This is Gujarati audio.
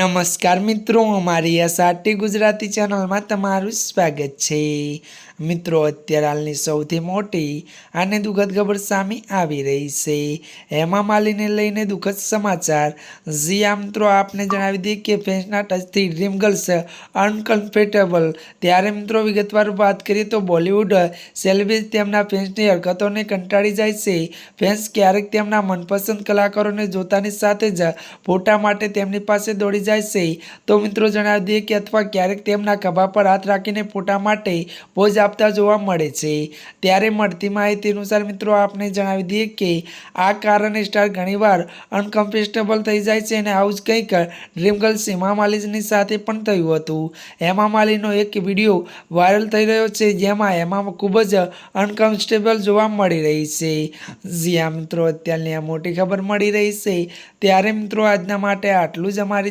નમસ્કાર મિત્રો, અમારી સાટી ગુજરાતી ચેનલમાં તમારું સ્વાગત છે. મિત્રો, અત્યારે હાલની સૌથી મોટી અને દુઃખદ ખબર સામે આવી રહી છે. હેમા માલીને લઈને દુઃખદ સમાચાર. જી મિત્રો, આપને જણાવી દઈએ કે ફેન્સના ટચથી ડ્રીમ ગર્લ્સ અનકમ્ફર્ટેબલ. ત્યારે, મિત્રો, વિગતવાર વાત કરીએ તો બોલિવૂડ સેલિબ્રિટી તેમના ફેન્સની હરકતોને કંટાળી જાય છે. ફેન્સ ક્યારેક તેમના મનપસંદ કલાકારોને જોતાની સાથે જ ફોટા માટે તેમની પાસે દોડી જાય છે. તો મિત્રો જણાવી દઈએ કે અથવા ક્યારેક તેમના ખભા પર હાથ રાખીને ફોટા માટે પોઝ આપતા જોવા મળે છે. ત્યારે મળતી માહિતી અનુસાર મિત્રો આપને જણાવી દઈએ કે આ કારણે સ્ટાર ઘણીવાર અનકમ્ફર્ટેબલ થઈ જાય છે અને આવું જ કંઈક ડ્રીમ ગર્લ હેમા માલિકની સાથે પણ થયું હતું. હેમા માલિનો એક વીડિયો વાયરલ થઈ રહ્યો છે, જેમાં હેમા ખૂબ જ અનકમ્ફર્ટેબલ જોવા મળી રહી છે. જી આ મિત્રો, અત્યારની આ મોટી ખબર મળી રહી છે. ત્યારે મિત્રો આજના માટે આટલું જ અમારી